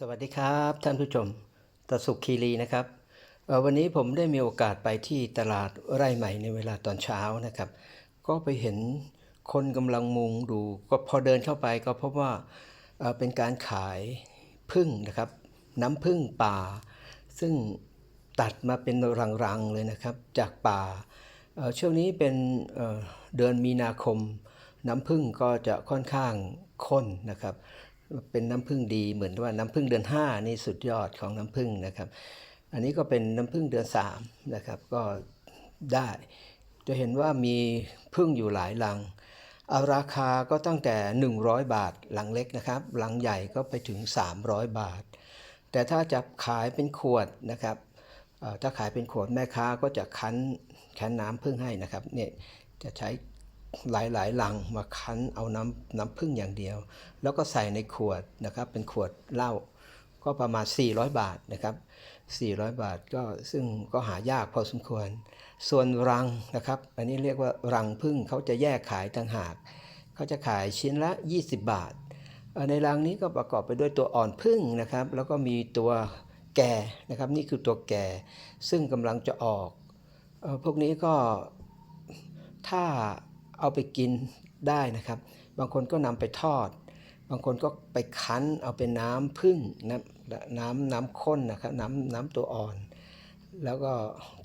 สวัสดีครับท่านผู้ชมตะสุขคีรีนะครับ วันนี้ผมได้มีโอกาสไปที่ตลาดไร่ใหม่ในเวลาตอนเช้านะครับ ก็ไปเห็นคนกำลังมุงดูก็พอเดินเข้าไปก็พบว่าเป็นการขายพึ่งนะครับ น้ำพึ่งป่า ซึ่งตัดมาเป็นรังๆเลยนะครับ จากป่าช่วงนี้เป็นเอ่อเดือนมีนาคม น้ำผึ้งก็จะค่อนข้างข้นนะครับ เป็นน้ำผึ้งดีเหมือนว่าน้ำผึ้งเดือน 5 นี่สุดยอดของน้ำผึ้งนะครับ อันนี้ก็เป็นน้ำผึ้งเดือน3นะครับก็ได้จะเห็นว่ามีผึ้งอยู่หลายลังเอาราคาก็ตั้งแต่ 100 บาทหลังเล็กนะครับหลังใหญ่ก็ไปถึง 300 บาท แต่ถ้าจะขายเป็นขวดนะครับถ้าขายเป็นขวดแม่ค้าก็จะคั้นคั้นน้ำผึ้งให้นะครับเนี่ยจะใช้ หลายหลายลังมาคั้นเอาน้ำน้ำผึ้งอย่างเดียว แล้วก็ใส่ในขวดนะครับเป็นขวดเหล้าก็ประมาณ 400 บาทนะครับ 400 บาทก็ซึ่งก็หายากพอสมควร ส่วนรังนะครับ อันนี้เรียกว่ารังผึ้งเขาจะแยกขายต่างหาก เขาจะขายชิ้นละ 20 บาท ในรังนี้ก็ประกอบไปด้วยตัวอ่อนผึ้งนะครับ แล้วก็มีตัวแก่นะครับ นี่คือตัวแก่ ซึ่งกำลังจะออก พวกนี้ก็ถ้า เอาไปกินได้นะครับ บางคนก็นำไปทอด บางคนก็ไปคั้นเอาเป็นน้ำผึ้งน้ำน้ำน้ำข้นนะครับน้ำน้ำตัวอ่อน แล้วก็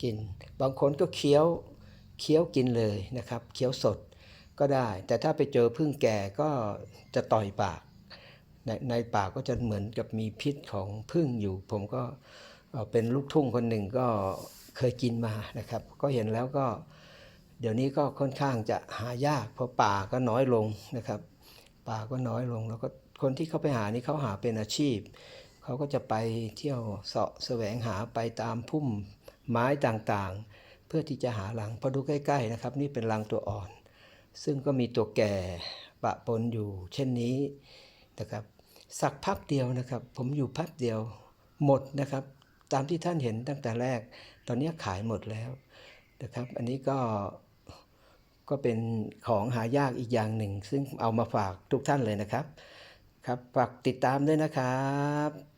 กิน บางคนก็เคี้ยวเคี้ยวกินเลยนะครับเคี้ยวสดก็ได้ แต่ถ้าไปเจอผึ้งแก่ก็จะต่อยปาก ในในปากก็จะเหมือนกับมีพิษของผึ้งอยู่ ผมก็เป็นลูกทุ่งคนหนึ่งก็เคยกินมานะครับ ก็เห็นแล้วก็ เดี๋ยวนี้ก็ค่อนข้างจะหายากเพราะป่าก็น้อยลงนะครับ ป่าก็น้อยลงแล้วก็คนที่เขาไปหานี่เขาหาเป็นอาชีพ เขาก็จะไปเที่ยวเสาะแสวงหาไปตามพุ่มไม้ต่างๆ เพื่อที่จะหารังพอดูใกล้ๆนะครับ นี่เป็นรังตัวอ่อน ซึ่งก็มีตัวแก่ปะปนอยู่ เช่นนี้นะครับสักพักเดียวนะครับ ผมอยู่พักเดียวหมดนะครับ ตามที่ท่านเห็นตั้งแต่แรก ตอนนี้ขายหมดแล้วนะครับ อันนี้ก็ ก็เป็นของหายากอีกอย่างหนึ่ง ซึ่งเอามาฝากทุกท่านเลยนะครับ ครับฝากติดตามด้วยนะครับ